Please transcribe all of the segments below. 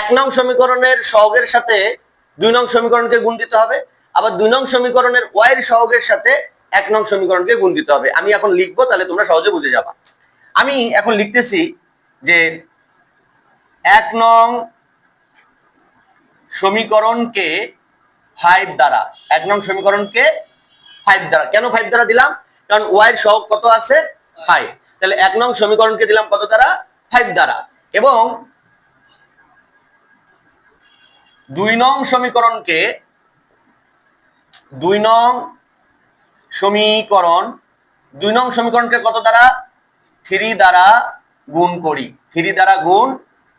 এক নং সমীকরণের সহগের সাথে দুই নং সমীকরণকে গুণ দিতে হবে, আবার দুই নং সমীকরণের ওয়াইয়ের সহগের সাথে এক নং সমীকরণকে গুণ দিতে হবে। আমি এখন লিখব, তাহলে তোমরা সহজে বুঝে যাবা। আমি এখন লিখতেছি যে এক নং সমীকরণকে ফাইভ দ্বারা, এক নং সমীকরণকে ফাইভ দ্বারা। কেন ফাইভ দ্বারা দিলাম? কারণ ওয়াইয়ের সহগ কত আছে? ফাইভ তাহলে এক নং সমীকরণকে দিলাম কত দ্বারা? ফাইভ দ্বারা। এবং দুই নং সমীকরণকে দুই নং সমীকরণ, দুই নং সমীকরণকে কত দ্বারা? থ্রি দ্বারা গুণ করি। থ্রি দ্বারা গুণ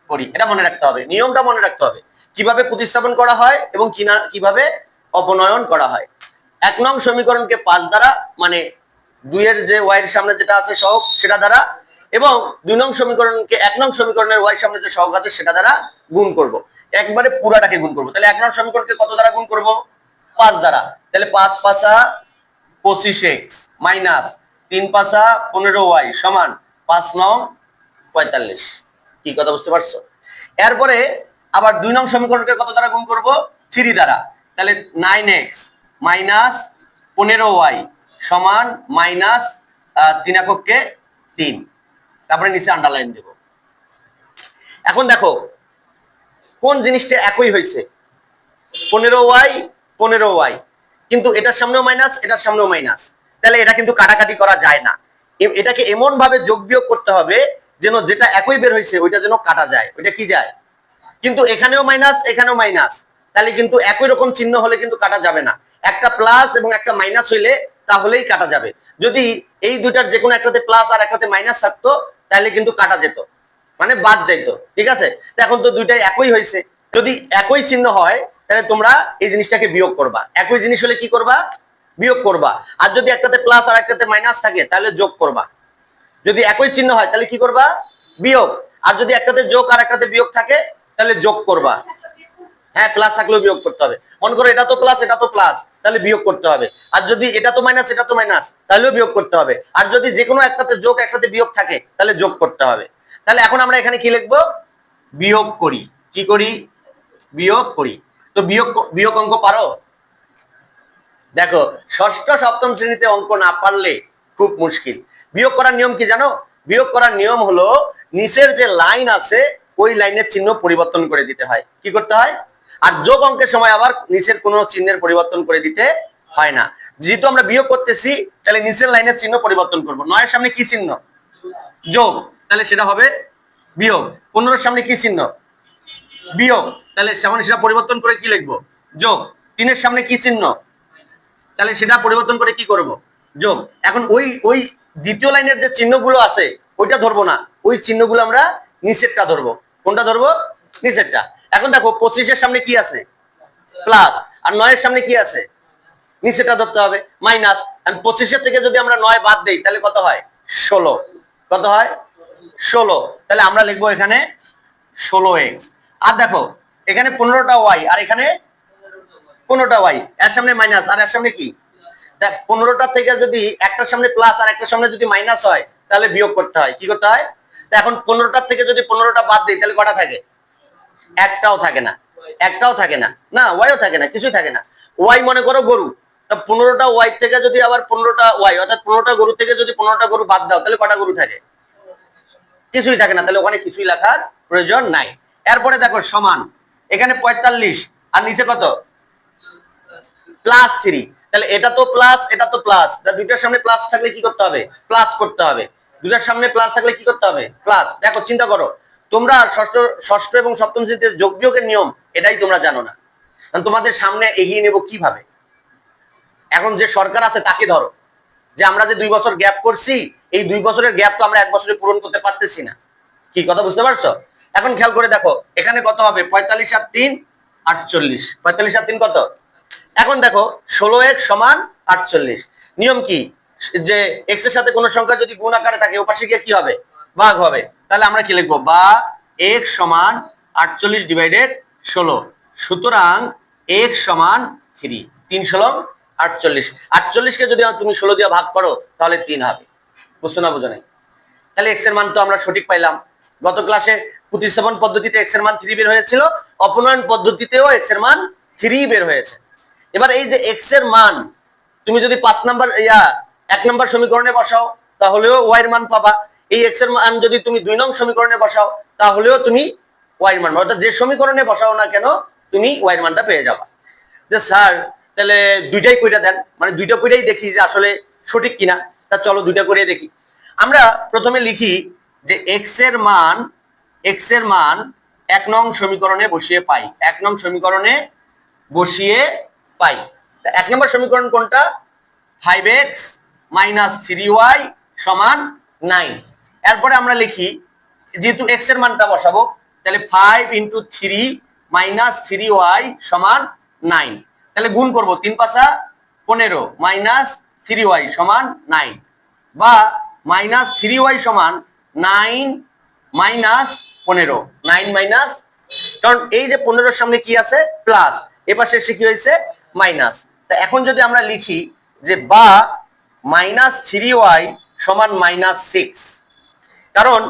করি। এটা মনে রাখতে হবে। নিয়মটা মনে রাখতে হবে। কীভাবে প্রতিস্থাপন করা হয় এবং কীভাবে অপনয়ন করা হয়। এক নং সমীকরণকে পাঁচ দ্বারা মানে দুইয়ের যে ওয়াইয়ের সামনে যেটা আছে সহগ, সেটা দ্বারা, এবং দুই নং সমীকরণকে এক নং সমীকরণের ওয়াই সামনে যে সহগ আছে, সেটা দ্বারা গুণ করব। একবারে পুরাটাকে গুণ করব। তাহলে এক নং সমীকরণকে কত দ্বারা গুণ করব? পাঁচ দ্বারা। তাহলে পাঁচ পাঁচা পঁচিশ এক্স মাইনাস তিন পাঁচা পনেরো ওয়াই সমান পাঁচ নং পঁয়তাল্লিশ। কি কথা বুঝতে পারছ? এরপরে আবার দুই নং সমীকরণকে কত দ্বারা গুণ করব? থ্রি দ্বারা। তাহলে নাইন এক্স মাইনাস পনেরো ওয়াই সমান মাইনাস তিন এককে তিন। তারপরে নিচে আন্ডারলাইন দেব। এখন দেখো কোন জিনিসটা একই হয়েছে? পনেরো ওয়াই পনেরো ওয়াই। কিন্তু এটার সামনেও মাইনাস, এটার সামনেও মাইনাস। তাহলে এটা কিন্তু কাটাকাটি করা যায় না। এটাকে এমন ভাবে যোগ বিয়োগ করতে হবে যেন যেটা একই বের হয়েছে, ওইটা যেন কাটা যায়। ওইটা কি যায়? কিন্তু এখানেও মাইনাস এখানেও মাইনাস। তাহলে কিন্তু একই রকম চিহ্ন হলে কিন্তু কাটা যাবে না। একটা প্লাস এবং একটা মাইনাস হইলে তাহলেই কাটা যাবে। যদি এই দুইটার যে কোনো একটাতে প্লাস আর একটাতে মাইনাস থাকতো, তাহলে কিন্তু কাটা যেত। মানে বাদ যাইতো, ঠিক আছে? এখন তো দুইটাই একই হয়েছে যদি একই চিহ্ন হয়, তাহলে তোমরা এই জিনিসটাকে বিয়োগ করবা। একই জিনিস হলে কি করবা? বিয়োগ করবা। আর যদি একটাতে প্লাস আর একটাতে মাইনাস থাকে, তাহলে যোগ করবা। যদি একই চিহ্ন হয়, তাহলে কি করবা? বিয়োগ। আর যদি একটাতে যোগ আর একটাতে বিয়োগ থাকে, তাহলে যোগ করবা। হ্যাঁ প্লাস থাকলেও বিয়োগ করতে হবে। মনে করো এটা তো প্লাস এটা তো প্লাস তাহলে বিয়োগ করতে হবে। আর যদি এটা তো মাইনাস এটা তো মাইনাস তাহলেও বিয়োগ করতে হবে। আর যদি যে কোনো একটাতে যোগ, একটাতে বিয়োগ থাকে, তাহলে যোগ করতে হবে। তাহলে এখন আমরা এখানে কি লিখব? বিয়োগ করি। কি করি? বিয়োগ করি। তো বিয়োগ বিয়োগ অঙ্ক পারো? দেখো, ষষ্ঠ সপ্তম শ্রেণীতে অঙ্ক না পারলে খুব মুশকিল। বিয়োগ করার নিয়ম কি জানো? বিয়োগ করার নিয়ম হলো নিচের যে লাইন আছে, ওই লাইনের চিহ্ন পরিবর্তন করে দিতে হয়। কি করতে হয়? আর যোগ অঙ্কের সময় আবার নিচের কোনো চিহ্নের পরিবর্তন করে দিতে হয় না। যেহেতু আমরা বিয়োগ করতেছি, তাহলে নিচের লাইনের চিহ্ন পরিবর্তন করব। নয়ের সামনে কি চিহ্ন? যোগ। তাহলে সেটা হবে বিয়োগ। পনেরোর সামনে কি চিহ্ন? বিয়োগ। তাহলে সামনে সেটা পরিবর্তন করে কি লিখব? যোগ। তিনের সামনে কি চিহ্ন? তাহলে সেটা পরিবর্তন করে কি করব? যোগ। এখন ওই ওই দ্বিতীয় লাইনের যে চিহ্নগুলো আছে, ওইটা ধরবো না। ওই চিহ্নগুলো আমরা নিচেরটা ধরবো। কোনটা ধরবো? নিচেরটা। এখন দেখো, পঁচিশের সামনে কি আছে? প্লাস। আর নয়ের সামনে কি আছে? নিচেটা ধরতে হবে। মাইনাস। পঁচিশের থেকে যদি আমরা নয় বাদ দেই, তাহলে কত হয়? ষোলো। কত হয়? ষোলো। তাহলে আমরা লিখব এখানে ষোলো এক্স। আর দেখো, এখানে পনেরোটা ওয়াই, আর এখানে পনেরোটা ওয়াই। এর সামনে মাইনাস, আর এর সামনে কি? দেখ, পনেরোটা থেকে যদি একটার সামনে প্লাস আর একটার সামনে যদি মাইনাস হয়, তাহলে বিয়োগ করতে হয়। কি করতে হয়? তা এখন পনেরোটার থেকে যদি পনেরোটা বাদ দিই, তাহলে কটা থাকে? একটাও থাকে না। একটাও থাকে না। না, ওয়াইও থাকে না, কিছুই থাকে না। ওয়াই মনে করো গরু। তা পনেরোটা ওয়াই থেকে যদি আবার পনেরোটা ওয়াই, অর্থাৎ পনেরোটা গরু থেকে যদি পনেরোটা গরু বাদ দাও, তাহলে কটা গরু থাকে? কিছুই থাকে না, তাহলে ওখানে কিছুই লেখার প্রয়োজন নাই। এরপরে দেখো সমান, এখানে পঁয়তাল্লিশ, আর নিচে কত? প্লাস থ্রি তাহলে এটা তো প্লাস এটা তো প্লাস দুইটার সামনে প্লাস থাকলে কি করতে হবে? প্লাস করতে হবে। দুইটার সামনে প্লাস থাকলে কি করতে হবে? প্লাস দেখো চিন্তা করো, তোমরা ষষ্ঠ ষষ্ঠ এবং সপ্তম শ্রেণীতে যোগ বিয়োগের নিয়ম, এটাই তোমরা জানো না। তোমাদের সামনে এগিয়ে নেব কীভাবে? এখন যে সরকার আছে তাকে ধরো। যে আমরা যে দুই বছর গ্যাপ করছি, এই দুই বছরের গ্যাপ তো আমরা এক বছরে পূরণ করতে পারতেছি না। কি কথা বুঝতে পারছ? এখন খেয়াল করে দেখো, এখানে কত হবে? পঁয়তাল্লিশ আর তিন, আটচল্লিশ। পঁয়তাল্লিশ আর তিন কত? এখন দেখো, ষোলো এক সমান আটচল্লিশ। নিয়ম কি? যে এক্সের সাথে কোনো সংখ্যা যদি গুণ আকারে থাকে ওপাশে গিয়ে কি হবে? ভাগ হবে। তাহলে আমরা কি লিখব? বা এক সমান আটচল্লিশ ডিভাইডেড ষোলো। সুতরাং এক সমান থ্রি তিন ষোলো আটচল্লিশ। আটচল্লিশকে যদি তুমি ষোলো দিয়ে ভাগ করো, তাহলে তিন হবে। বুঝছ না, বুঝো নাই? তাহলে এক্সের মান তো আমরা সঠিক পাইলাম। গত ক্লাসে প্রতিস্থাপন পদ্ধতিতে এক্সের মান থ্রি বের হয়েছিল, অপনয়ন পদ্ধতিতেও এক্সের মান থ্রি বের হয়েছে। এবার এই যে এক্সের মান, তুমি যদি পাঁচ নাম্বার, ইয়া, এক নম্বর সমীকরণে বসাও, তাহলেও ওয়াই মান পাবা। এই এক্সের মান যদি তুমি দুই নং সমীকরণে বসাও, তাহলেও তুমি ওয়াই মান অর্থাৎ যে সমীকরণে বসাও না কেন, তুমি ওয়াই মানটা পেয়ে যাবা। যে স্যার তাহলে দুইটাই কইটা দেন। মানে দুইটা কইরাই দেখি যে আসলে সঠিক কিনা। তা চলো দুইটা করে দেখি। আমরা প্রথমে লিখি যে এক্সের মান এক্সের মান এক নং সমীকরণে বসিয়ে পাই। এক নং সমীকরণে বসিয়ে পাই। এক নম্বর সমীকরণ কোনটা? Five X minus three Y সমান নাইন এরপরে আমরা লিখি, যেহেতু এক্সের মানটা বসাবো, তাহলে five into three minus three Y সমান নাইন তাহলে গুণ করব তিন পাশা পনেরো, মাইনাস থ্রি ওয়াই সমান নাইন বা মাইনাস থ্রি ওয়াই সমান নাইন মাইনাস পনেরো নাইন মাইনাস কারণ এই যে পনেরোর সামনে কি আছে? প্লাস এপাশে এসে কি হয়েছে? মাইনাস তা এখন যদি আমরা লিখি যে বা মাইনাস থ্রি ওয়াই সমান মাইনাস সিক্স কারণ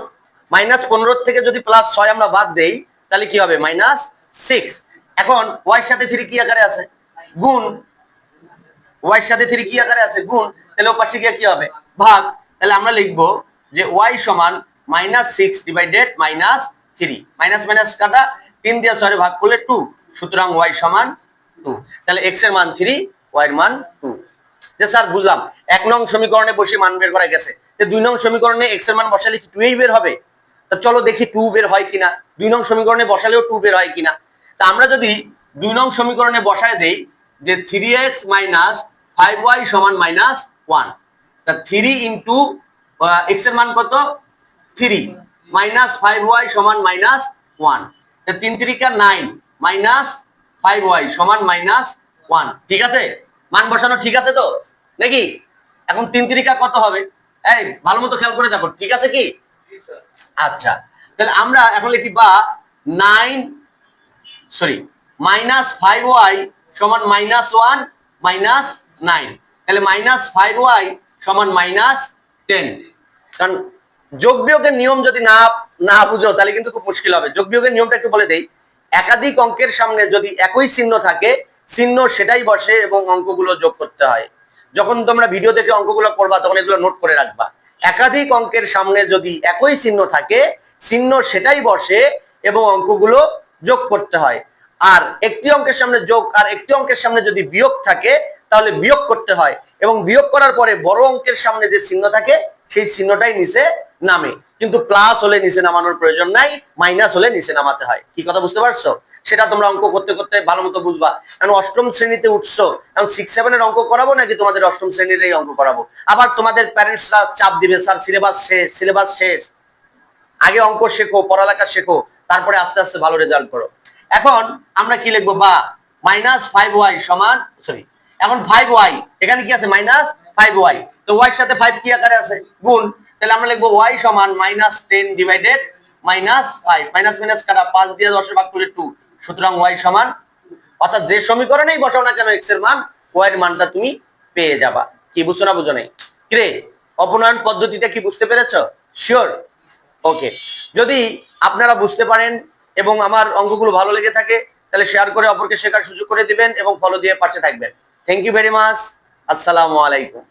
মাইনাস পনেরোর থেকে যদি প্লাস ছয় আমরা বাদ দেই, তাহলে কি হবে? মাইনাস সিক্স এখন ওয়াই সাথে থ্রি কি আকারে আছে? গুণ। ওয়াই সাথে থ্রি কি আকারে আছে? গুণ। তাহলে ও পাশে গিয়ে কি হবে? ভাগ। তাহলে আমরা লিখব যে ওয়াই সমান minus six divided minus three minus minus কাটা। তিন দিয়ে ছয় ভাগ করলে টু সুতরাং ওয়াই সমান টু তাহলে এক্সের মান থ্রি ওয়াই এর মান টু যে স্যার বুঝলাম, এক নং সমীকরণে বসে মান বের করা গেছে। দুই নং সমীকরণে এক্সের মান বসালে কি টুই বের হবে? তা চলো দেখি টু বের হয় কিনা। দুই নং সমীকরণে বসালেও টু বের হয় কিনা। তা আমরা যদি দুই নং সমীকরণে বসায় দেই যে three X minus five Y সমান মাইনাস ওয়ান তা থ্রি ইন্টু এক্সের মান কত? থ্রি মাইনাস ফাইভ ওয়াই সমান মাইনাস ওয়ান তা তিন তিরিকা নাইন মাইনাস ফাইভ ওয়াই সমান মাইনাস ওয়ান ঠিক আছে? মান বসানো ঠিক আছে তো? নাকি? এখন তিন তিরিকা কত হবে? এই, ভালো মতো খেয়াল করে দেখো, ঠিক আছে কি? আচ্ছা তাহলে আমরা এখন লিখি বা nine sorry minus five y সমান মাইনাস ওয়ান মাইনাস নাইন তাহলে মাইনাস ফাইভ ওয়াই সমান মাইনাস টেন কারণ যোগ বিয়োগের নিয়ম যদি না না বুঝো, তাহলে কিন্তু খুব মুশকিল হবে। যোগ বিয়োগের নিয়মটা একটু বলে দেই। একাধিক অঙ্কের সামনে যদি একই চিহ্ন থাকে, চিহ্ন সেটাই বসে এবং অঙ্কগুলো যোগ করতে হয়। যখন তোমরা ভিডিও দেখে অঙ্কগুলো করবা, তখন এগুলো নোট করে রাখবা। একাধিক অঙ্কের সামনে যদি একই চিহ্ন থাকে, চিহ্ন সেটাই বসে এবং অঙ্কগুলো যোগ করতে হয়। আর একটি অঙ্কের সামনে যোগ আর একটি অঙ্কের সামনে যদি বিয়োগ থাকে, তাহলে বিয়োগ করতে হয়। এবং বিয়োগ করার পরে বড় অঙ্কের সামনে যে চিহ্ন থাকে, সেই চিহ্নটাই নিচে নামে। কিন্তু প্লাস হলে নিচে নামানোর প্রয়োজন নাই, মাইনাস হলে নিচে নামাতে হয়। কি কথা বুঝতে পারছ? সেটা তোমরা অঙ্ক করতে করতে ভালো মতো বুঝবা। কারণ অষ্টম শ্রেণীতে উঠছো, এখন সিক্স সেভেনের অঙ্ক করাবো নাকি তোমাদের অষ্টম শ্রেণির এই অঙ্ক করাবো? আবার তোমাদের প্যারেন্টসরা চাপ দিবে, স্যার সিলেবাস শেষ সিলেবাস শেষ। আগে অঙ্ক শেখো, পড়ালেখা শেখো, তারপরে আস্তে আস্তে ভালো রেজাল্ট করো। এখন আমরা কি লিখব বা? মাইনাস ফাইভ ওয়াই সমান সরি এখন ফাইভ ওয়াই এখানে কি আছে? মাইনাস ফাইভ ওয়াই তো ওয়াই সাথে ফাইভ কি আকারে আছে? গুণ, তাহলে আমরা লিখব ওয়াই সমান minus ten divided minus five minus minus কাটা, পাঁচ দিয়ে দশের ভাগ করে টু সুতরাং ওয়াই সমান, অর্থাৎ যে সমীকরণেই বসাও না কেন এক্সের মান ওয়াই এর মানটা তুমি পেয়ে যাবা। কি বুঝছ না বুঝো নাই? কিরে অপনয়ন পদ্ধতিটা কি বুঝতে পেরেছ? শিওর ওকে যদি আপনারা বুঝতে পারেন এবং আমার অঙ্কগুলো ভালো লেগে থাকে, তাহলে শেয়ার করে অপরকে শেখার সুযোগ করে দিবেন এবং ফলো দিয়ে পাশে থাকবেন। থ্যাংক ইউ ভেরি মাচ আসসালামু আলাইকুম।